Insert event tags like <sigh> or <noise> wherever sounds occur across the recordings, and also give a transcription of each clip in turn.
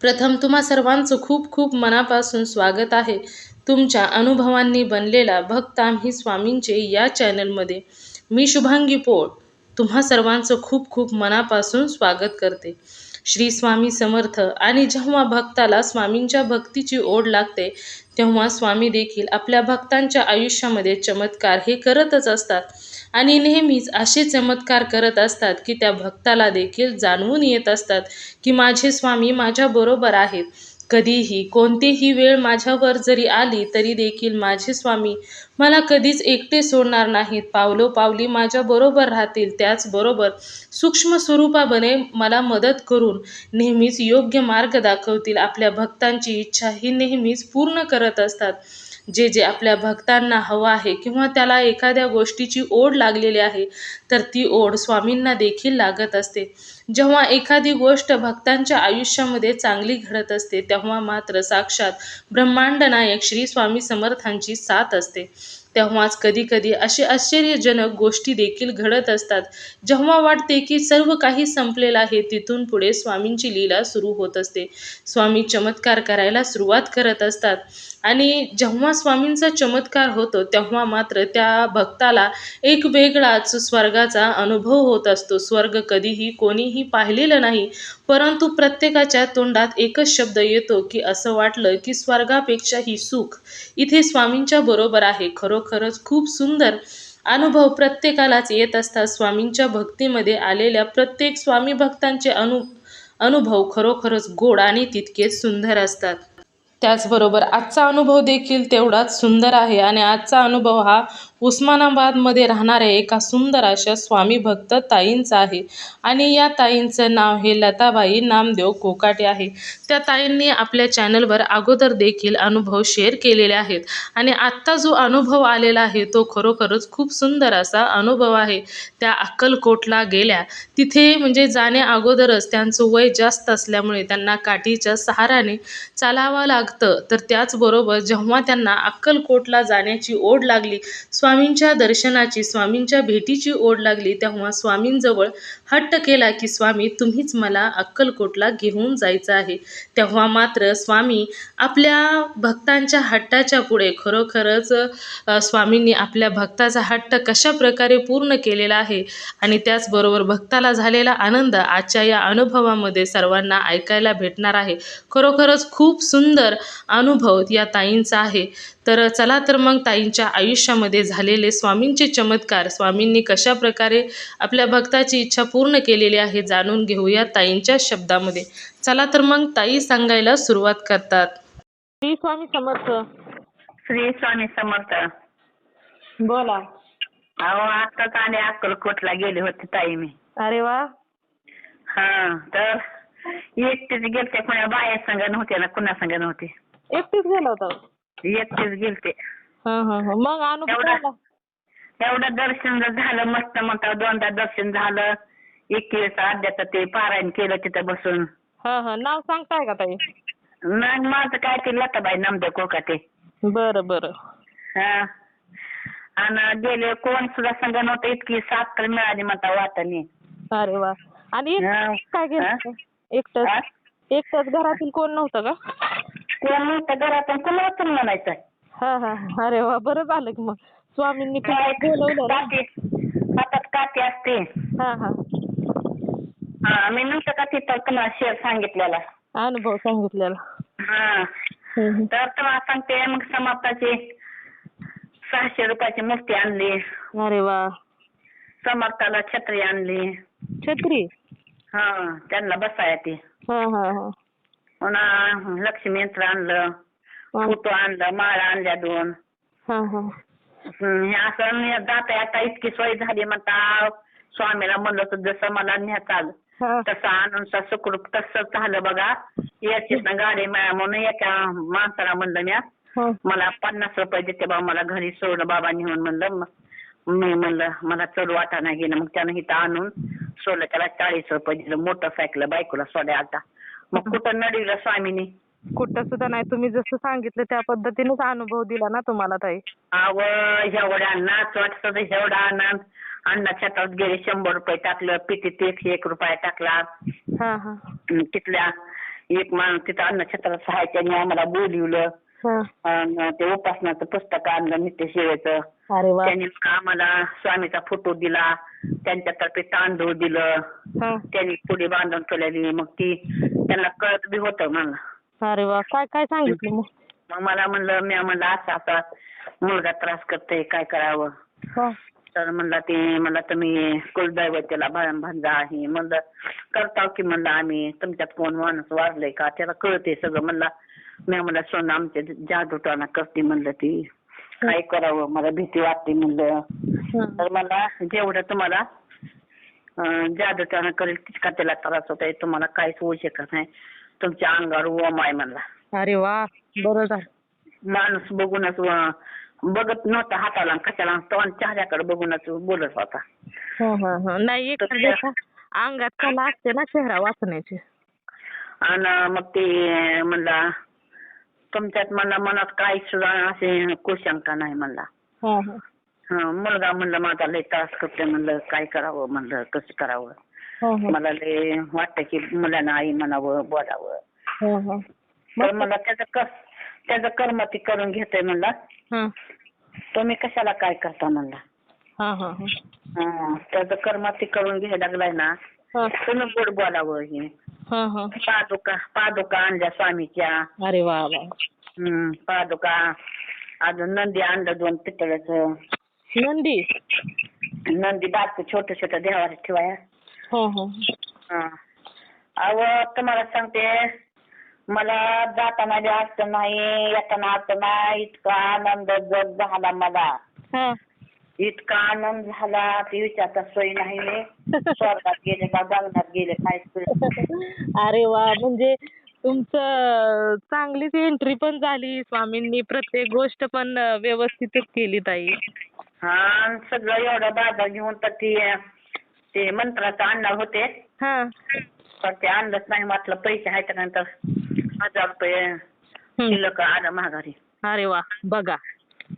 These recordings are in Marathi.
प्रथम तुम्हा सर्वांचं खूप खूप मनापासून स्वागत आहे. तुमच्या अनुभवांनी बनलेला भक्त आम्ही स्वामींचे या चॅनलमध्ये मी शुभांगी पोळ. तुम्हा सर्वांचं खूप खूप मनापासून स्वागत करते. श्री स्वामी समर्थ आणि जेव्हा भक्ताला स्वामींच्या भक्तीची ओढ लागते तेव्हा स्वामी देखील आपल्या भक्तांच्या आयुष्यामध्ये चमत्कार हे करतच असतात. आणि नेहमीच असे चमत्कार करत असतात की त्या भक्ताला देखील जाणवून येत असतात की माझे स्वामी माझ्याबरोबर आहेत. कधीही कोणतीही वेळ माझ्यावर जरी आली तरी देखील माझे स्वामी मला कधीच एकटे सोडणार नाहीत. पावलो पावली माझ्याबरोबर राहतील त्याचबरोबर सूक्ष्म स्वरूपाने मला मदत करून नेहमीच योग्य मार्ग दाखवतील. आपल्या भक्तांची इच्छा ही नेहमीच पूर्ण करत असतात. जे जे आपल्या भक्तांना हवं आहे किंवा त्याला एखाद्या गोष्टीची ओढ लागलेली आहे तर ती ओढ स्वामींना देखील लागत असते. जेव्हा एखादी गोष्ट भक्तांच्या आयुष्यामध्ये चांगली घडत असते तेव्हा मात्र साक्षात ब्रह्मांड नायक श्री स्वामी समर्थांची साथ असते. तेव्हाच कधीकधी असे आश्चर्यजनक गोष्टी देखील घडत असतात. जेव्हा वाटते की सर्व काही संपलेलं आहे तिथून पुढे स्वामींची लीला सुरू होत असते. स्वामी चमत्कार करायला सुरुवात करत असतात. आणि जेव्हा स्वामींचा चमत्कार होतो तेव्हा मात्र त्या भक्ताला एक वेगळाच स्वर्गाचा अनुभव होत असतो. स्वर्ग कधीही कोणीही पाहिलेलं नाही परंतु प्रत्येकाच्या तोंडात एकच शब्द येतो की असं वाटलं की स्वर्गापेक्षाही सुख इथे स्वामींच्या बरोबर आहे. खरोखरच खूप सुंदर अनुभव प्रत्येकालाच येत असतात. स्वामींच्या भक्तीमध्ये आलेल्या प्रत्येक स्वामी भक्तांचे अनु अनुभव खरोखरच गोड आणि तितकेच सुंदर असतात. त्याचबरोबर आजचा अनुभव देखील तेवढाच सुंदर आहे. आणि आजचा अनुभव हा उस्मानाबादमध्ये राहणाऱ्या एका सुंदर अशा स्वामी भक्त ताईंचा आहे. आणि या ताईंचं नाव हे लताबाई नामदेव कोकाटे आहे. त्या ताईंनी आपल्या चॅनलवर अगोदर देखील अनुभव शेअर केलेले आहेत. आणि आत्ता जो अनुभव आलेला आहे तो खरोखरच खूप सुंदर असा अनुभव आहे. त्या अक्कलकोटला गेल्या. तिथे म्हणजे जाण्या अगोदरच त्यांचं वय जास्त असल्यामुळे त्यांना काठीच्या सहाराने लाग लागतं. तर त्याचबरोबर जेव्हा त्यांना अक्कलकोटला जाण्याची ओढ लागली स्वामींच्या दर्शनाची स्वामींच्या भेटीची ओढ लागली तेव्हा स्वामींजवळ हट्ट केला की स्वामी तुम्हीच मला अक्कलकोटला घेऊन जायचं आहे. तेव्हा मात्र स्वामी आपल्या भक्तांच्या हट्टाच्या पुढे खरोखरच स्वामींनी आपल्या भक्ताचा हट्ट कशा प्रकारे पूर्ण केलेला आहे आणि त्याचबरोबर भक्ताला झालेला आनंद आजच्या या अनुभवामध्ये सर्वांना ऐकायला भेटणार आहे. खरोखरच खूप सुंदर अनुभव या ताईंचा आहे. तर चला तर मग ताईंच्या आयुष्यामध्ये झालेले स्वामींचे चमत्कार स्वामींनी कशा प्रकारे आपल्या भक्ताची इच्छा पूर्ण केलेली आहे जाणून घेऊया ताईंच्या शब्दामध्ये. चला तर मग ताई सांगायला सुरुवात करतात. श्री स्वामी समर्थ. श्री स्वामी समर्थ. बोला. अहो आत्ताच आले अक्कलकोटला गेले होते ताई मी. अरे वा. हा तर एकटीच गेलते कोणा बाया संघ नव्हते ना कुणा संघ नव्हते. एकटीच गेला होता? एकटीच गेलते. हा हा हा. मग अनुभव एवढा दर्शन झालं मस्त म्हणता दोनदा दर्शन झालं. एकवीस अध्याचं ते पारायण केलं तिथं बसून. हा हा. नाव सांगताय का ताई? मग माझं काय ते लताबाई नामदेव कोकाटे. बरं बरं. हा. आणि गेले कोण सुद्धा संघ नव्हतं इतकी साथ तर मिळाली म्हणता वाटाने. अरे वा. आणि एक- हा. काय हा? एकटंच हा? एकटंच घरातील कोण नव्हतं का? कोण नव्हतं घरात आणि कुणाला पण म्हणायचं हा हा अरे वा बरं झालं की मग. स्वामींनी काय बोलवलं ना. काठी हातात काठी असते. हा हा. हा मी नव्हतं का तिथं कुणा शेअर सांगितलेला. अनुभव सांगितलेला. हा. हम्म, हम्म. तर तुम्हाला सांगते मग समर्थाची सहाशे रुपयाची मूर्ती आणली. अरे वा. समर्थाला छत्री आणली. छत्री? हा त्यांना बसाय ती. हा हा हा. पुन्हा लक्ष्मी यंत्र आणलं. फोटो आणलं माळा आणल्या दोन हा हा हे असं मी जाता आता इतकी सोय झाली म्हणता स्वामीला म्हणलं होतं जसं मला न्यायचं हा. तसं आणून सुखरूप तसं झालं बघा याचीच ना गाडी मिळा म्हणून एका माणसाला म्हणलं म्या. मला पन्नास रुपये देते बाबा मला घरी सोड बाबा नेऊन म्हणलं म- म्हणलं मला चढ वाटा नाही गेलं मग त्यानं इथं आणून सोडलं त्याला चाळीस रुपये दिलं मोटरसायकल बायकोला सोड्या आता मग कुठं नडीला स्वामीनी? कुठं सुद्धा नाही. तुम्ही जसं सांगितलं त्या पद्धतीनेच अनुभव दिला ना तुम्हाला ताई. अव एवढ्या नाच वाटत एवढा आनंद अण्णा छतात गेले शंभर रुपये टाकलं पिटीत एकशे एक रुपया टाकला. हा हा. अन तिथल्या एक माणूस तिथं अण्णा छत्रात सहायच्याने आम्हाला बोलिवलं. हा. अन ते उपासनाचं पुस्तक आणलं नित्य सेवेचं अरे वा. त्यांनी आम्हाला स्वामीचा फोटो दिला. त्यांच्यातर्फे तांदूळ दिलं. हा. त्यांनी पुढे बांधून केलेली मग ती त्यांना कळत बी होतं मला. अरे वा काय काय सांगितलं मग? मग मला म्हणलं मी म्हणलं असा असा मुलगा त्रास करतोय काय करावं? हा. तर म्हणला ते मला तुम्ही कुलदैवतेला भान भांजा आहे. म्हणलं करताव की म्हणलं आम्ही तुमच्यात कोण माणूस वारलंय का? त्याला कळते सगळं. म्हणला मी म्हणलं सोनं आमच्या जादूटोना करते म्हणलं ती. काय करावं? मला भीती वाटते म्हणलं. हा. तर मला जेवढं तुम्हाला अं, जादूटोना करेल तितका त्याला त्रास होतोय? तुम्हाला काहीच होऊ शकत नाही. तुमच्या अंगावर ओम आहे म्हणला. अरे वा बरं झालं. माणूस बघूनच बघत नव्हता हाताला कशाला तोंड चेहऱ्याकडे बघूनच बोलत होता. हा हा हा. नाही एखाद्याच्या अंगात कला असते ना चेहरा वाचण्याची. आणि मग ते म्हणला तुमच्यात मला मनात काही सुद्धा असे कुशंका नाही म्हणला. हा हा. हं, मुलगा म्हणलं माझा लय त्रास करतोय म्हणलं काय करावं? म्हणलं कसं करावं? हा हा. मला लय वाटतं की मुलांना आई म्हणावं बोलावं. हा हा. तर मला त्याचं त्याचं कर्म ती करून घेतोय म्हणला. हा. तुम्ही कशाला काय करता? म्हणला. हा हा हा. हं, त्याचं कर्म ती करून घ्यायला लागलाय ना हा. तुम्ही गोड बोलावं हे. हा हा. पादुका पादुका आणल्या स्वामीच्या. अरे वा वा. हम्म, पादुका अजून नंदी आणलं दोन पितळाचं नंदी नंदी बारकं छोटं छोटं देवाला ठेवाया हो. हो हा. अहो तुम्हाला सांगते मला जाताना बी नाही येताना अडचण नाही इतका आनंद जग झाला मला. हा. इतका आनंद झाला ते विचारता सोय नाही <laughs> स्वर्गात गेले का गगनात गेले काय अरे वा म्हणजे तुमचं चांगलीच एंट्री पण झाली स्वामींनी प्रत्येक गोष्ट पण व्यवस्थितच केली ताई. हा आणि सगळं एवढं बाजार घेऊन तर ती ते मंत्राचं आणणार होते. हा. पण ते आणलंच नाही म्हटलं पैसे आहेत का नंतर हजार रुपये. शिल्लक आलं माघारी. अरे वा बघा.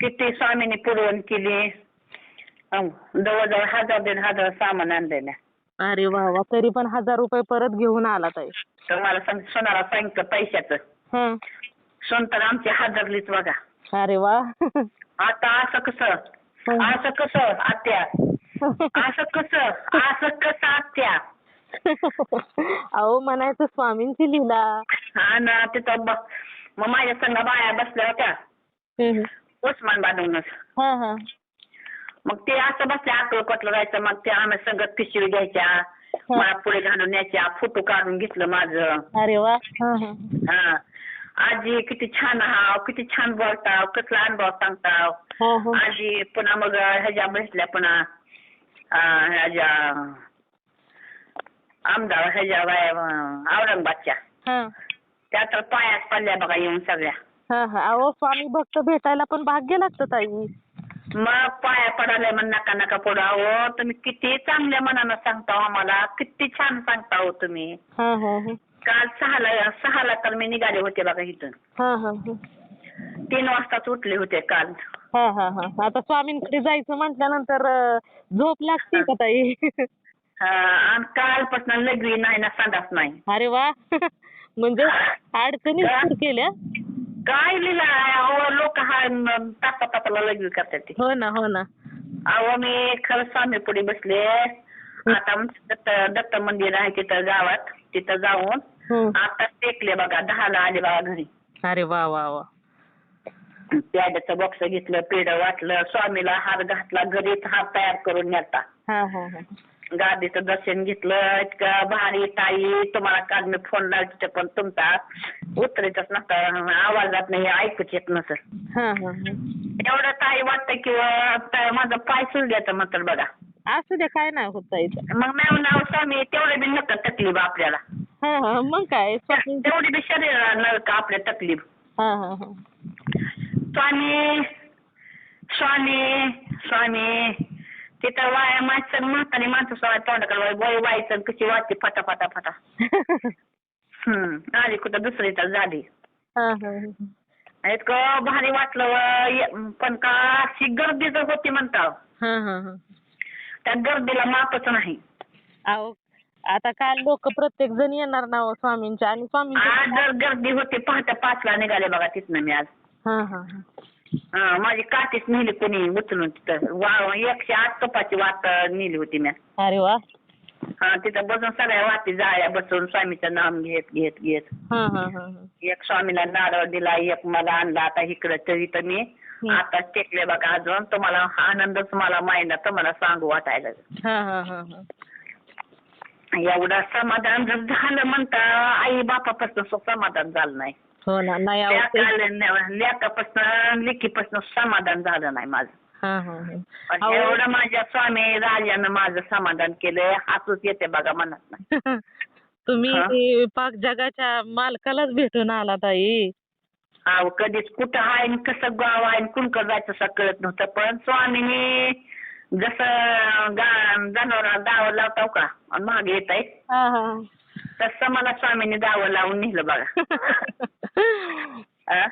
किती स्वामीने पुरवण केली. अं, जवळजवळ हजार दीड हजार सामान आणलेलं अरे वा वा तरी पण हजार रुपये परत घेऊन आला ताई. तर मला सांग सोनाला सांगितलं पैशाचं. हा सोन तर आमची हजारलीच बघा. अरे वा. आता असं कसं असं कसं आत्या? असं कसं असं कसं आत्या? अहो म्हणायचं स्वामींची लीला. हा ना तिथं ब- मग माझ्या संग बाया बसल्या होत्या. हम्म. उस्मान बांधूनच. हा हा. मग ते असं बसल्या अक्कलकोटला जायचं. मग ते आम्ही सगळं पिशवी घ्यायच्या मला पुढे घालून न्यायच्या फोटो काढून घेतलं माझं. अरे वा. हा हा. हा. आजी किती छान हाव किती छान बोलताव कसला अनुभव सांगताव. हा हा. आजी पुन्हा मग ह्याच्या भेटल्या पुन्हा अं, ह्याच्या आमदार ह्याच्या बाया, अं, औरंगाबादच्या. हा. त्या तर पायात पडल्या बघा येऊन सगळ्या. हा हा. अहो स्वामी भक्त भेटायला पण भाग्य लागतं ताई? मग पाया पडायला मग नका नका पडू. अहो तुम्ही किती चांगल्या मनानं सांगता हो आम्हाला. किती छान सांगता हो तुम्ही. हा हा हा. काल सहाला सहाला तर मी निघाले होते बघा इथून हा हा हा. तीन वाजताच उठले होते काल. हा हा हा. आता स्वामींकडे जायचं म्हटल्यानंतर अं, झोप लागते का ताई? हा, आणि कालपासून लघवी नाही ना संडास नाही. अरे वा. म्हणजे अडचणी दूर केल्या? काय लिहिलं? अहो लोक हा तासा तासाला लघवी करतात ते. हो ना हो ना. अहो मी खरं स्वामी पुढे बसले. आता आमचं दत्त दत्त मंदिर आहे तिथं गावात. तिथं जाऊन हम्म. आता टेकले बघा दहाला आले बघा घरी. अरे वा वा वा. प्याड्याचं बॉक्स घेतलं पेढ वाटलं स्वामीला हार घातला घरीच हार तयार करून नेता. हा हा हा. गादीचं दर्शन घेतलं इतकं भारी ताई तुम्हाला काल मी फोन लावते पण तुमचा उतरायचाच नसता आवाजात नाही ऐकूच येत हा हा हा. एवढं ताई वाटतं की अं, ता- माझं पाय सुजल्याचं म्हणतात बघा. असू द्या काय नाही होत ताई. मग मी नाव स्वामी तेवढे बी नका तकलीफ आपल्याला. हा हा मग काय? स्वामी तेवढी बी शरीराला नका आपल्या तकलीफ. हा हा हा. स्वामी स्वामी स्वामी तिथं वाया माणसं म्हातारी माणसं स्वामी तोंडाकडे वय व्हायचं कशी वाटते फटा फटा फटा. हम्म आली कुठं दुसरी तर झाली. हा हा हा. इतकं भारी वाटलं व, ये- पण का अशी गर्दी तर होती म्हणता. हा हा हा. त्या गर्दीला मापच नाही. अहो आता काल लोक प्रत्येक जण येणार ना हो स्वामींच्या आणि आज स्वामींच्या जर गर्दी होती पहाटे पाचला निघाले बघा तिथनं मी आज. हा हा हा. हा, माझी काठीच नेली कोणी उचलून तिथं. वा एकशे आठ कपाची वाट नेली होती मी. अरे वा. हा तिथं बसून सगळ्या वाटी जाळ्या बसून स्वामीचं नाम घेत घेत घेत. हा हा हा हा. एक स्वामीला नारळ दिला एक मला आणला. आता इकडं तरी तर मी. आता टेकले बघा अजून. तुम्हाला आनंदच मला माहिना तुम्हाला सांगू वाटायला. हा हा हा हा. एवढं समाधान जर झालं म्हणता आई बापापासून समाधान झालं नाही. हो ना नाही अहो ते- लेकापासून लेकीपासून समाधान झालं नाही माझं. हा हा हा. पण अहो. एवढं माझ्या स्वामी राजानं माझं समाधान केलंय हातच येते बघा मनात <laughs> तुम्ही हा? ते पाक जगाच्या मालकालाच भेटून आला ताई अहो कधीच कुठं आहे आणि कसं गाव आहे आणि कुणकं जायचं असं कळत नव्हतं पण स्वामीने जसं गा जनावराला दावं लावताव का? आणि मागे येत आहे हा हा. तसं मला स्वामीने दावं लावून नेलं बघा. <laughs> आ?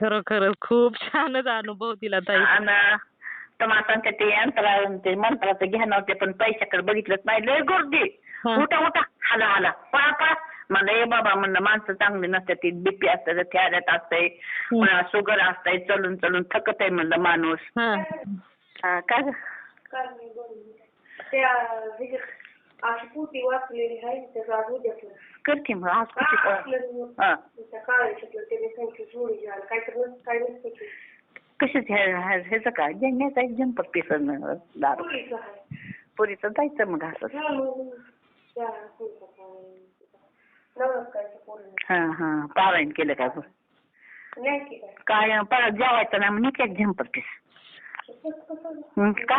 खरं खरं. खूप छानच अनुभव दिला ताई. आणि तुम्हाला सांगते ते यंत्रा ते मंत्राचं घ्या ते पण पैशाकडे बघितलंच नाही. लय गर्दी हा. उठा उठा. हाला हाला. पळा पळा. म्हणलं ए बाबा म्हणलं माणसं चांगली नसते ती बीपी असतं थॅरेट असतंय. पुन्हा शुगर असतंय चलून चलून थकत आहे म्हणलं माणूस. हा. हा, काय ग? त्या अशी पोती वाचलेली आहे त्याचा आज उद्याचं कर की? मग. आज कुठे हा. शिकलं त्याने सांगितलं जोडी घ्या. काय तर नस- काय नसतं की कशाच ह्याचं काय? जंग्याचा एक जंपर पिसन दारू. पोरीचं आहे. पुरीचं जायचं मग असं. हा, मग त्या काय- पोरीनं. हा हा. पारायण केलं काय नाही की काय काय परत जेवायचं नाही म्हणून एक जंपर पीस कसं कसं? हं, का?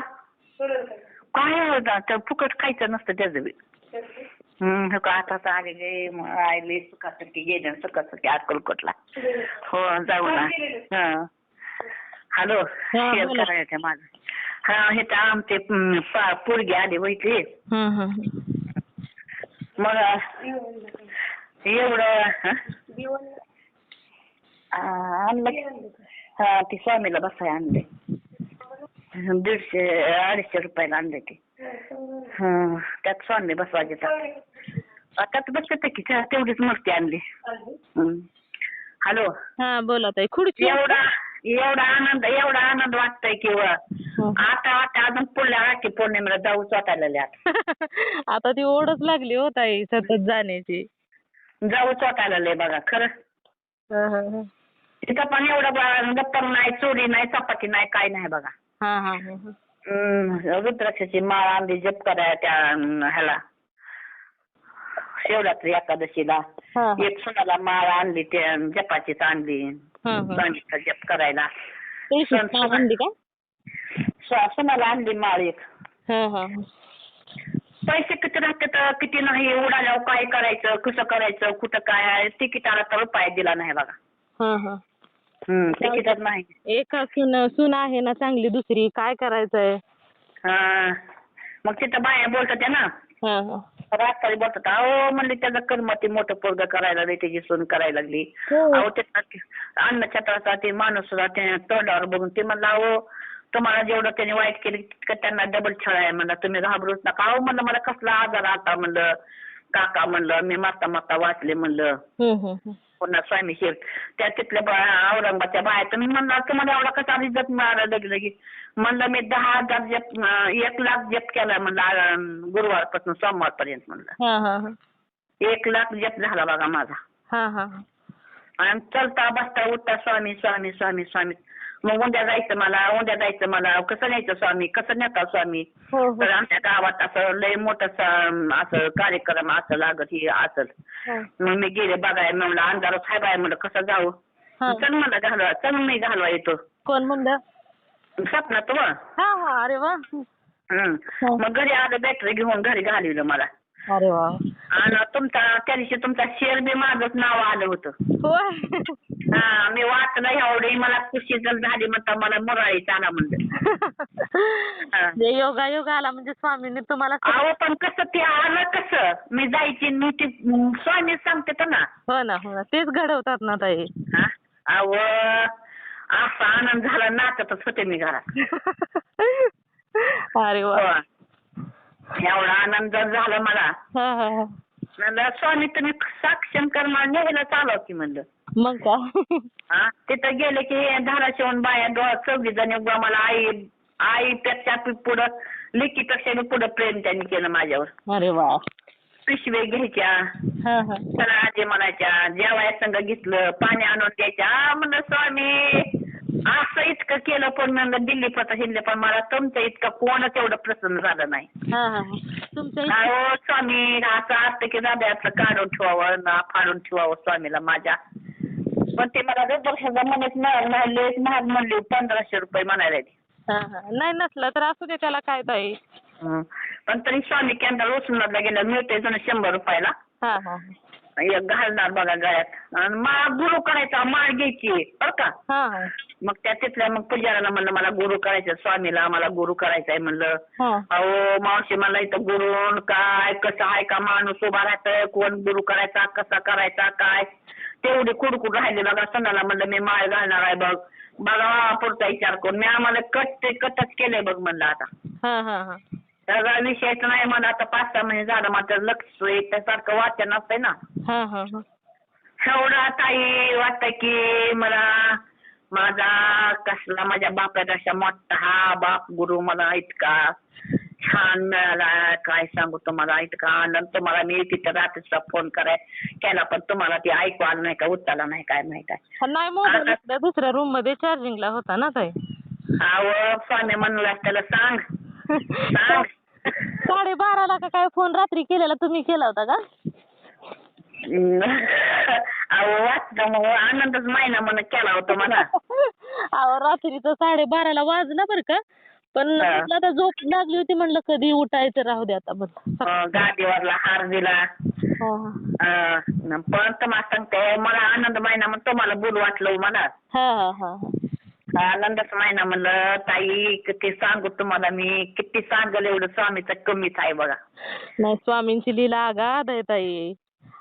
काय होतं तर फुकट खायचं नसतं त्याचं बी? हम्म हो का आता तर आले गे मग आले सुखासारखी गेले सुखासारखी अक्कलकोटला. हो जाऊ ना. हा. Hello share. करायचं माझं. हा हे तर आमचे पोरगी आली होती हा हा मग एवढं हं? आणलं. हा ती स्वामीला बसाय आणले दीडशे अडीचशे रुपयाला आणले ते हं, त्यात स्वामी बसवायचे त्यात बसते की तेवढीच मूर्ती आणली. हं. हॅलो. हा बोला ताई खुर्ची एवढा एवढा आनंद एवढा आनंद वाटतोय की व आता आता अजून पुढल्या राखी पौर्णिमेला जाऊ वाटायला आता. <laughs> आता ती ओढच लागली हो ताई सतत जाण्याची. जाऊ वाटायला बघा खरं. हा हा हा. तिथं पण एवढं गप्पर नाही चोरी नाही चपाती नाही काय नाही बघा. हा हा हा हा. हम्म, रुद्राक्षाची माळ आणली जप करायला त्या अं, ह्याला शिवरात्री एकादशीला हा हा. एक सुनाला माळ आणली त्या जपाचीच आणली हा हा. स्वामीचा जप करायला तुळशीची सण- माळ आणली का सु- सुनाला आणली माळ एक हा हा पैसे किती राहतात किती नाही उडाल्यावर काय करायचं कसं करायचं कुठं काय आहे तिकिटाला तर रुपये दिला नाही बघा हा हा नाही एका सून सून आहे ना चांगली दुसरी काय करायचंय? हा. मग तिथं बाया बोलतात ना. हा हा. रात्री बोलतात अहो म्हणले त्याचं कर्म ते मोठं पोरग करायला लागली त्याची सून करायला लागली. हो. अहो ते अन्न छत्राचा ते माणूस ते तोंडावर बघून ते म्हणलं अहो तुम्हाला जेवढं त्याने वाईट केलं तितकं त्यांना डबल छळ आहे म्हणलं. तुम्ही घाबरूच नका. अहो म्हणलं मला कसला आजार आता म्हणलं. काका म्हणलं मी माता माता वाचले म्हणलं. पुन्हा स्वामी शिव त्या तिथल्या बा- औरंगाबादच्या बाया तर मी म्हणलं तुम्हाला एवढा कसा इज्जत मिळाला लगे लगे म्हणलं मी दहा हजार जप अं, एक लाख जप केला म्हणलं अं, गुरुवारपासून सोमवारपर्यंत म्हणलं. हा हा हा. एक लाख जप झाला बघा माझा. हा हा. आणि चलता बसता उठता स्वामी स्वामी स्वामी स्वामी. मग उद्या जायचं मला उद्या जायचं मला. कसं न्यायचं स्वामी? कसं नेता स्वामी? हो हो. तर आमच्या गावात असं लय मोठं स- असं कार्यक्रम असं लागत ही असं. हा. मग मी गेले बघायला म्हणलं अंधारच आहे बाय. म्हणलं कसं जाऊ? हा. चल मला घालवा. चल मी घालवा येतो. कोण म्हणलं? स्वप्नात व? हा हा. अरे वा. मग घरी आलं बॅटरी घेऊन घरी घालवलं मला. अरे वा. आणि तुमचा त्या दिवशी तुमचा शेअर बी माझंच नाव आलं होतं. होय. हा मी वाचलं एवढी मला खुशी जर झाली म्हणता मला मुराळी चाला म्हणलं. जे योगा योगा आला म्हणजे स्वामींनी तुम्हाला स- अहो पण कसं ते आलं कसं? मी जायची मी ती स्वामी सांगते तर ना. हो ना हो ना. तेच घडवतात ना ताई. हा? अहो असा आनंद झाला नाचतच होते मी घरात. <laughs> अरे वा. हो. एवढा आनंद झाला मला. हा हा हा. म्हणलं स्वामी तुम्ही साक्षम करणार न्यायला चालव की म्हणलं. मग हा तिथं गेले की धाराशिवून बाया डोळ्यात चौघी जणी उभ्या मला आई आईपेक्षा पी- पुढं लेकीपेक्षा बी पुढं प्रेम त्यांनी केलं माझ्यावर. अरे वा. पिशवे घ्यायच्या हा हा. चला आजी म्हणायच्या जेवाय संग घेतलं पाणी आणून द्यायच्या म्हणलं स्वामी असं इतकं केलं पण दिल्ली पता हिंदले पण मला तुमच्या इतकं कोणच एवढं प्रसन्न झालं नाही. हा हा तुमच्या इथे- अहो स्वामी असं असतं की दाद्याचं काढून ठेवावं ना फाडून ठेवावं स्वामीला माझ्या. पण ते मला वर्षाचा म्हणत नाही महाग म्हणली पंधराशे रुपये म्हणायला. हा हा. नाही नसलं तर असू दे त्याला काय ताई. हं. पण तरी स्वामी केंद्र उस्मानाबादला गेलं मिळते जण शंभर रुपयाला. हा हा. एक घालणार बघा गळ्यात. आणि माळ गुरु करायचा माळ घ्यायची बरं का? हा. मग त्या तिथल्या मग पुजाऱ्याला म्हणलं मला गुरु करायचं स्वामीला मला गुरु करायचंय म्हणलं. हा. अहो मावशी मला इथं गुरु काय कसं आहे का माणूस उभा राहतोय? कोण गुरु करायचा कसा करायचा काय? तेवढी कुडकुड राहिली बघा सणाला म्हणलं मी माळ घालणार आहे बघ. बघा पुढचा विचार करून. मी आम्हाला कट ते कटच केलंय बघ म्हणलं आता. हा हा हा. त्याचा विषयच नाही मला आता पाच सहा महिने झालं माझं लक्ष त्यासारखं वाचन असतंय ना. हा हा हा. एवढा ताई वाटतं की मला माझा कसला माझ्या बापापेक्षा मोठा हा बाप गुरु मला इतका छान मिळाला. काय सांगू तुम्हाला? इतका आनंद तुम्हाला मी तिथं रात्रीचा फोन कराय केला पण तुम्हाला ते ऐकू आलं नाही का? उचलला नाही काय माहीत आहे हा, नाही मोबाईल इकडे दुसऱ्या रूममध्ये चार्जिंगला होता ना ताई. अहो स्वामी म्हणला त्याला सांग. सांग साडे बाराला का काय फोन रात्री केलेला तुम्ही केला होता का? <laughs> अहो वाचलं मग आनंदच महिना म्हणून केला होता मला अहो रात्रीचं साडे बाराला वाजला बरं का? पण हा. म्हटलं आता झोप लागली होती म्हणलं कधी उठायचं राहू दे आता म्हणलं अं, गादीवरला हार दिला. हा. अं, पण तुम्हाला सांगते मला आनंद महिना म्हणून तुम्हाला बोल वाटलं मला हा हा हा. हा आनंदच महिना म्हणलं. ताई किती सांगू तुम्हाला मी. किती सांगल एवढं स्वामीचं कमीच आहे बघा. नाही स्वामींची लीला आगाध आहे ताई.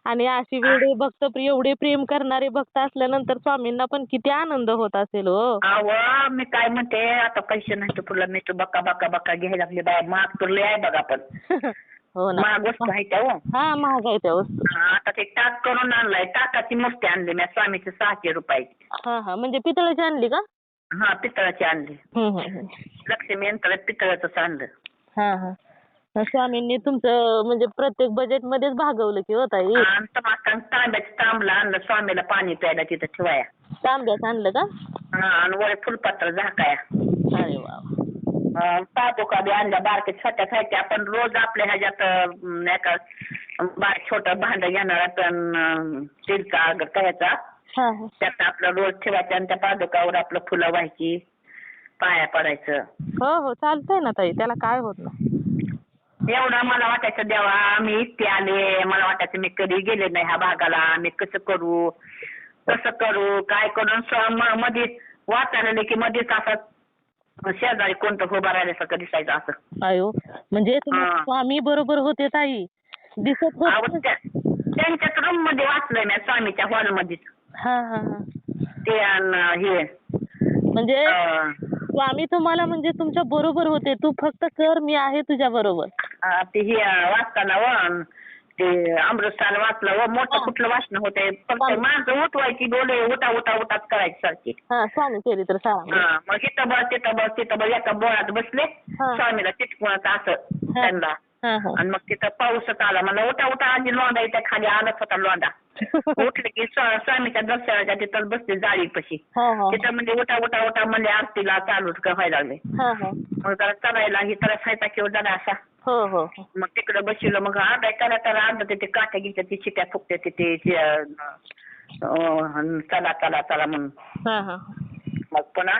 आणि अशी वेळे भक्त प्रिय एवढे प्रेम करणारे भक्त असल्यानंतर स्वामींना पण किती आनंद होत असेल हो. अव मी काय म्हणते आता पैसे नाही तर तुला मी तू बक्का बक्का बक्का घ्यायला लागले बाय महाग तुरले आहे बघा पण. <laughs> हो ना. महाग वस्तू आहे त्या हो. हा महाग आहे त्या वस्तू. हा, आता ते टाक करून आणलाय. टाकाची मूर्ती आणली मी स्वामीची सहाशे रुपयाची. हा हा. म्हणजे पितळेची आणली का? हा पितळाची आणली. लक्ष्मी यंत्र पितळाचंच आणलं. हा हा. स्वामींनी तुमचं म्हणजे प्रत्येक बजेट मध्येच भागवलं की हो तुम्हाला तांब्याचं तांबलं आणलं स्वामीला पाणी प्यायला तिथं ठेवाया. तांब्यात आणलं का? हा, आणि वर फुलपत्र झाकाया. अरे वा. पादुका बी आणल्या बारके छोट्या खायच्या आपण रोज आपल्या ह्याच्यात अं, नाही का बार छोटं भांड घेणार ह्याचा हा हा त्यात आपलं रोज ठेवायचं आणि त्या पादुकावर आपलं फुलं व्हायची पाया पडायचं. हो हो चालतंय ना ताई त्याला काय होत नाही. एवढं मला वाटायचं देवा मी इथे आले मला वाटायचं मी कधी गेले नाही ह्या भागाला मी कसं करू कसं करू काय करून स- म- मध्ये वाचायला की मध्येच असं शेजारी कोणतं उभा राहिल्यासारखं दिसायचं असं. अयो म्हणजे तुम्ही हा. स्वामी बरोबर होते ताई. दिसत अहो, होत त्या- त्यांच्याच रूममध्ये वाचलंय मी स्वामीच्या हॉलमध्ये हा हा हा. ते अन हे. म्हणजे अं, स्वामी तुम्हाला म्हणजे तुमच्या बरोबर होते. तू फक्त कर मी आहे तुझ्या बरोबर. अं, ते हे वाचताना व अन ते अमृतसार वाचलं व मोठं. कुठलं वाचणं होते फक्त. माणसं उठवायची डोले उठा उठा उठाच करायची सारखी हा स्वामी चरित्र सारा हा, मग इथं बस तिथं बस तिथं बस एका बोळात बसले. हा. स्वामीला चिटकून असं त्यांना. हा हा. आणि मग तिथं पाऊसच आला. मला उठा उठा आजी लोंडा इथं खाली आलाच होता लोंडा उठले की स्वा- स्वामीच्या दर्शनाच्या तिथं बसते जाळीपाशी. तिथं म्हणजे उठा उठा उठा म्हणजे आरतीला चालूच का व्हायला लागले. मग जरा चढायला ही तर सायता किंवा जरा असा. हो हो. मग तिकडं बसलो मग अर्धा करा तर अर्धा तिथे काठ्या घ्यायच्या ती चिट्या फुकते तिथे चला चला चला म्हणून. मग पुन्हा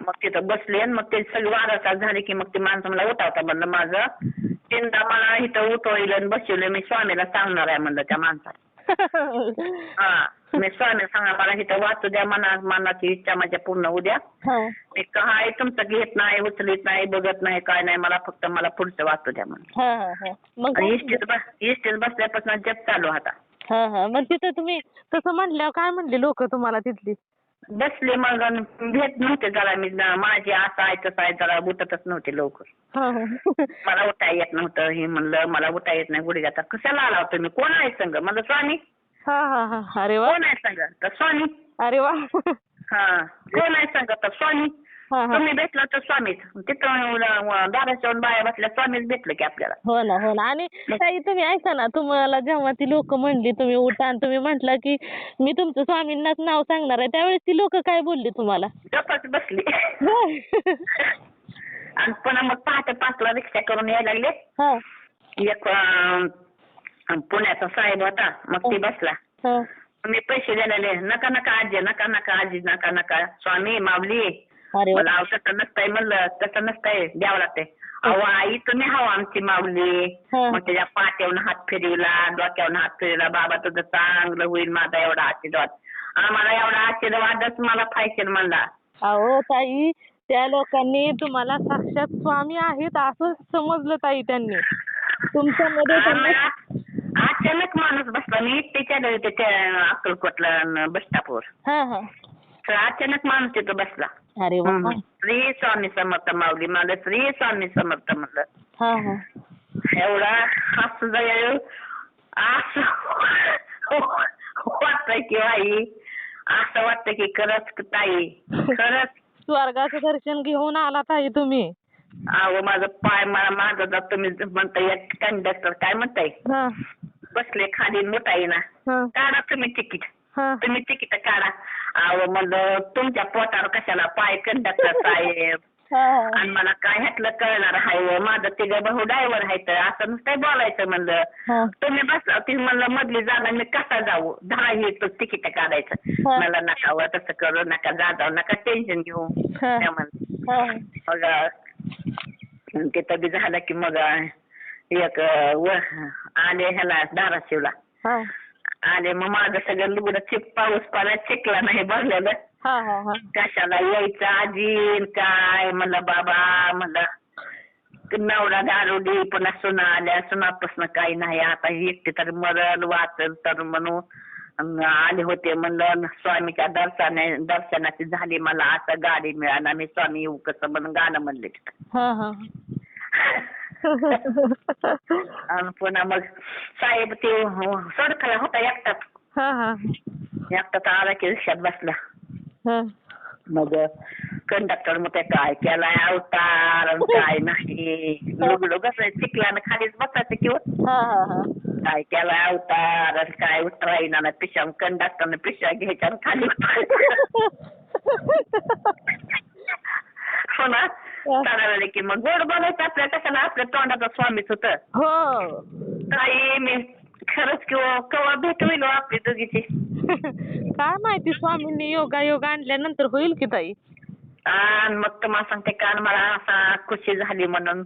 मग तिथं बसले आणि मग ते सगळी तास झाले की मग ते माणसं मला उठावता म्हणलं माझं तीनदा मला इथं उठवलं बसवलं मी स्वामीला सांगणार आहे म्हणलं त्या माणसाला. <laughs> हा मी स्वामी सांगा मला इथं वाचू द्या मना मनाची इच्छा माझ्या पूर्ण होऊ द्या. हा. मी काय तुमचं घेत नाही उचलीत नाही बघत नाही काय नाही मला फक्त मला पुढचं वाचू द्या आणि इष्टीत बस इष्टीत बसल्यापासून जप चालू होता हा हा. मग तिथं तुम्ही तसं म्हणल्यावर काय म्हणली लोक तुम्हाला तिथली? बसले मग अन भेट नव्हते जरा मी. न- माझी असं आहे तसं आहे जरा उठतच नव्हते लवकर. हा हा. मला उठाय येत नव्हतं. हे म्हणलं मला उठाय येत नाही. गुडघ्याचा कशाला आला होता मी? कोण आहे संग? म्हणलं स्वामी. हा हा हा. अरे वा. कोण आहे संग? तर स्वामी. अरे वा. हा. कोण आहे संग? तर स्वामी. तुम्ही भेटला तर स्वामीच. तिथं दाराच्या बाया बसल्या स्वामीच भेटलं की आपल्याला. हो ना हो ना. आणि ताई तुम्ही ऐका ना तुम्हाला जेव्हा ती लोक म्हणली तुम्ही उठा आणि तुम्ही म्हटलं की मी तुमचं स्वामींनाच नाव सांगणार आहे. त्यावेळेस ती लोक काय बोलली तुम्हाला? गप्पच बसली. आणि पुन्हा मग पहाटे पाचला रिक्षा करून यायला लागले. हा. एक अं, पुण्याचा साहेब होता. मग ती बसला. हा. मी पैसे दिलेले. नका नका आजी नका नका आजी नका नका. स्वामी वा मला तसं नसतंय म्हणलं तसं नसतंय द्यावं लागतंय. अहो आई तुम्ही हवा आमची माऊली. हा. मग त्याच्या पाट्यावरून हात फिरविला डोक्यावरून हात फिरविला. बाबा तुझं चांगलं होईल माझा एवढा आशीर्वाद. आम्हाला एवढा आशीर्वादच मला पाहिजे म्हणला. अहो ताई त्या लोकांनी तुम्हाला साक्षात स्वामी आहेत असं समजलं ताई त्यांनी. तुमच्यामध्ये त्यांनी आम्हाला अचानक माणूस बसला. मी एकटीच्या घरी त्या अक्कलकोटला बस स्टॉपवर हा हा. अचानक माणूस तिथं बसला. अरे वा हम्म. श्री स्वामी समर्थ माऊली मला श्री स्वामी समर्थ म्हणलं. हा हा. एवढा हसू जाईल असं वाटतंय की आई असं वाटतं की खरंच ताई खरंच. स्वर्गाचं दर्शन घेऊन आला ताई तुम्ही. अहो माझं पाय मला माझं जर तुम्ही म्हणताय कंडक्टर काय म्हणताय? हा. बसले खाली मोठा ना हा. काढा तुम्ही तिकीट. तुम्ही तिकीट काढा. अहो म्हणलं तुमच्या पोटावर कशाला पाय कंडक्टर साहेब? आणि मला काय ह्यातलं कळणार आहे? माझं तिघं भाऊ ड्रायव्हर आहेत. असं नुसतं बोलायचं म्हणलं. तुम्ही बसला ती म्हणलं मधली जागा मी कसा जाऊ? दहा हे तो तिकीट काढायचं. मला नका व तसं करू नका जा जाऊ नका टेन्शन घेऊ. त्या म्हणलं. मग तिथं बी झालं की मग एक आले ह्याला धाराशिवला. आले. मग माझं सगळं लुगडं चिप पाऊस पाला चिकला नाही भरलेलं. हा हा हा. कशाला यायचं आजी? काय? म्हणलं बाबा म्हणलं नवरा दारुडी पुन्हा सुना आल्या. सुनापासून काही नाही. आता एकटी तर मरण वाचल तर म्हणून अन आले होते. म्हणलं स्वामीच्या दर्शना दर्शनाची झाली मला. आता गाडी मिळाला. मी स्वामी येऊ कसं? म्हणून गाणं म्हणले तिथं. हा हा. <laughs> आणि पुन्हा मग साहेब ते सडकला होता एकटाच. हा हा. एकटाच आला की रिक्षात बसला. हा. मग कंडक्टर मग काय केलाय अवतार आणि काय नाही. लुगडं कसं चिकलानं खालीच बसायचं किंवा हा. हा हा काय केलाय अवतार आणि काय उतरायना ना पिशा कंडक्टरनं पिशा घ्यायच्या आणि खाली उतरायचं. हो ना चालायला की मग गोड बोलायचं आपल्या कशाला? आपल्या तोंडाचा स्वामीच होतं हो. ताई मी खरंच किंवा केव्हा भेट होईल हो आपली दोघीची? काय माहिती स्वामींनी योगा योगा आणल्यानंतर होईल की ताई? आणि मग तुम्हाला सांगते काल मला असा खुशी झाली म्हणून.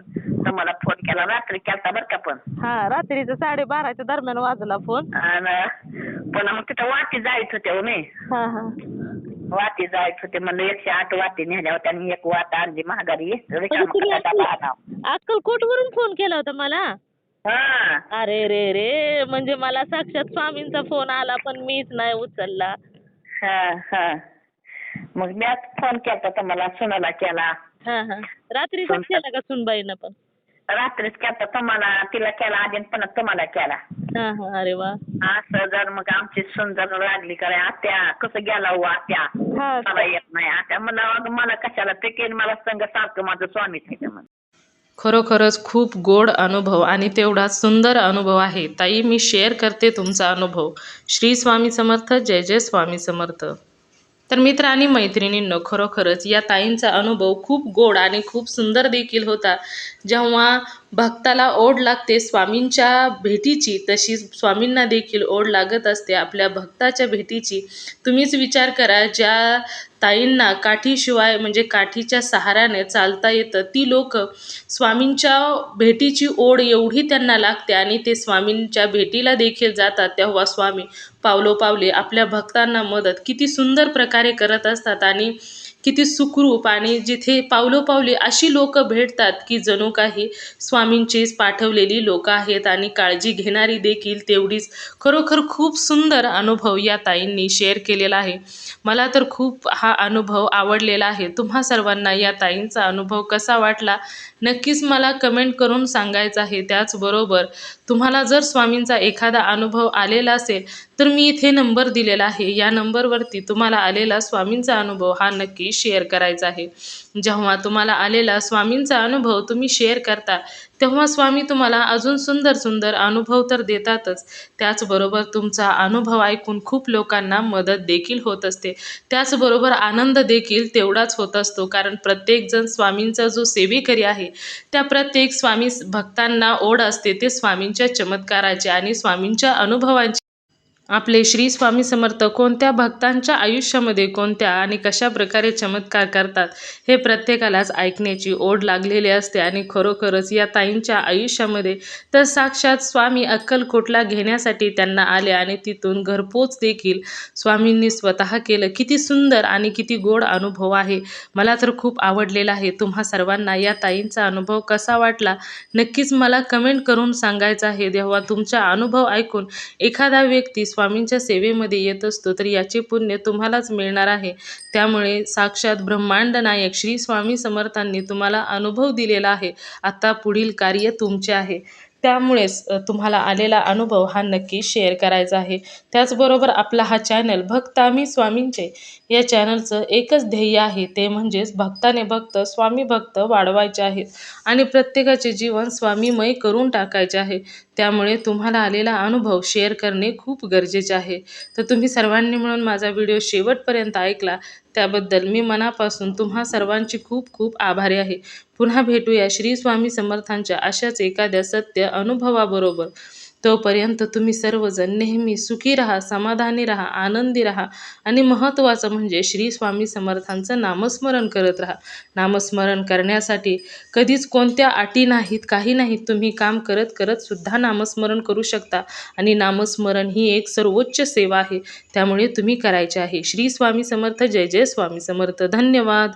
तुम्हाला फोन केला. रात्री केलता बरं का पण? हा रात्रीचं साडेबाराच्या दरम्यान वाजला फोन. आणि पुन्हा मग तिथं वाटी जायचं होते हो मी. हा हा. वाटी जायचं होते म्हणलं एकशे आठ वाटी नेल्या होत्या आणि एक वाट आणली महागारी. रिकामा तुम्ही. अक्कलकोट वरून फोन केला होता मला. हा. अरे रे रे म्हणजे मला साक्षात स्वामींचा फोन आला पण मीच नाही उचलला. हा हा. मग मी आज फोन केला तुम्हाला सुनाला केला. हा हा. रात्रीचाच केला का सुनबाईनं पण? रात्रीच केला तुम्हाला तिला केला आधी आणि पुन्हा तुम्हाला केला. हा हा अरे वा. असं जर मग आमची सून जर लागली करे आत्या कसं गेला हो आत्या? हा. मला येत नाही आत्या अगं मला कशाला ते केलं मला संग सारखं माझं स्वामीच आहे म्हणून खरोखरच खूप गोड अनुभव आणि तेवढा सुंदर अनुभव आहे. ताई मी शेअर करते तुमचा अनुभव. श्री स्वामी समर्थ जय जय स्वामी समर्थ. तर मित्र आणि मैत्रिणींनो खरोखरच या ताईंचा अनुभव खूप गोड आणि खूप सुंदर देखील होता. जेव्हा भक्ताला ओढ लागते स्वामींच्या भेटीची तशी स्वामींना देखील ओढ लागत असते आपल्या भक्ताच्या भेटीची. तुम्हीच विचार करा ज्या ताईंना काठीशिवाय म्हणजे काठीच्या सहाराने चालता येतं ती लोक स्वामींच्या भेटीची ओढ एवढी त्यांना लागते आणि ते स्वामींच्या भेटीला देखील जातात. तेव्हा स्वामी पावलोपावले आपल्या भक्तांना मदत. किती सुंदर प्रकारे करत असतात आणि किती सुखरूप आणि जिथे पावलोपावली अशी लोक भेटतात की जणू काही स्वामींचीच पाठवलेली लोक आहेत आणि काळजी घेणारी देखील तेवढीच खरोखर खूप सुंदर अनुभव या ताईंनी शेअर केलेला आहे. मला तर खूप हा अनुभव आवडलेला आहे. तुम्हा सर्वांना या ताईंचा अनुभव कसा वाटला? नक्कीच मला कमेंट करून सांगायचं आहे. त्याचबरोबर तुम्हाला जर स्वामींचा एखादा अनुभव आलेला असेल तर मी इथे नंबर दिलेला आहे. या नंबरवरती तुम्हाला आलेला स्वामींचा अनुभव हा नक्की शेअर करायचा आहे. जेव्हा तुम्हाला आलेला स्वामींचा अनुभव तुम्ही शेअर करता तेव्हा स्वामी तुम्हाला अजून सुंदर सुंदर अनुभव तर देतातच. त्याचबरोबर तुमचा अनुभव ऐकून खूप लोकांना मदत देखील होत असते. त्याचबरोबर आनंद देखील तेवढाच होत असतो. कारण प्रत्येकजण स्वामींचा जो सेवेकरी आहे त्या प्रत्येक स्वामी भक्तांना ओढ असते. ते स्वामींच्या चमत्काराचे आणि स्वामींच्या अनुभवांची आपले श्री स्वामी समर्थ कोणत्या भक्तांच्या आयुष्यामध्ये कोणत्या आणि कशा प्रकारे चमत्कार करतात हे प्रत्येकालाच ऐकण्याची ओढ लागलेली असते आणि खरोखरच या ताईंच्या आयुष्यामध्ये तर साक्षात स्वामी अक्कलकोटला घेण्यासाठी त्यांना आले आणि तिथून घरपोच देखील स्वामींनी स्वतः केलं. किती सुंदर आणि किती गोड अनुभव आहे. मला तर खूप आवडलेला आहे. तुम्हा सर्वांना या ताईंचा अनुभव कसा वाटला? नक्कीच मला कमेंट करून सांगायचं आहे. तेव्हा तुमचा अनुभव ऐकून एखादा व्यक्ती स्वामींच्या सेवेमध्ये येत असतो तर याचे पुण्य तुम्हालाच मिळणार आहे. त्यामुळे साक्षात ब्रह्मांड नायक श्री स्वामी समर्थांनी तुम्हाला अनुभव दिलेला आहे. आता पुढील कार्य तुमचे आहे. त्यामुळेच तुम्हाला आलेला अनुभव हा नक्की शेअर करायचा आहे. त्याचबरोबर आपला हा चॅनल भक्त आम्ही स्वामींचे या चॅनलचं एकच ध्येय आहे ते म्हणजेच भक्ताने भक्त स्वामी भक्त वाढवायचे आहेत आणि प्रत्येकाचे जीवन स्वामीमय करून टाकायचे आहे. त्यामुळे तुम्हाला आलेला अनुभव शेअर करणे खूप गरजेचे आहे. तर तुम्ही सर्वांनी मिळून माझा व्हिडिओ शेवटपर्यंत ऐकला त्याबद्दल मी मनापासून तुम्हा सर्वांची खूप खूप आभारी आहे. पुन्हा भेटूया श्री स्वामी समर्थांच्या अशाच एखाद्या सत्य अनुभवाबरोबर. तोपर्यंत तुम्ही सर्वजण नेहमी सुखी राहा समाधानी राहा आनंदी राहा आणि महत्त्वाचं म्हणजे श्री स्वामी समर्थांचं नामस्मरण करत राहा. नामस्मरण करण्यासाठी कधीच कोणत्या अटी नाहीत काही नाहीत. तुम्ही काम करत करत सुद्धा नामस्मरण करू शकता आणि नामस्मरण ही एक सर्वोच्च सेवा आहे. त्यामुळे तुम्ही करायचे आहे. श्री स्वामी समर्थ. जय जय स्वामी समर्थ. धन्यवाद.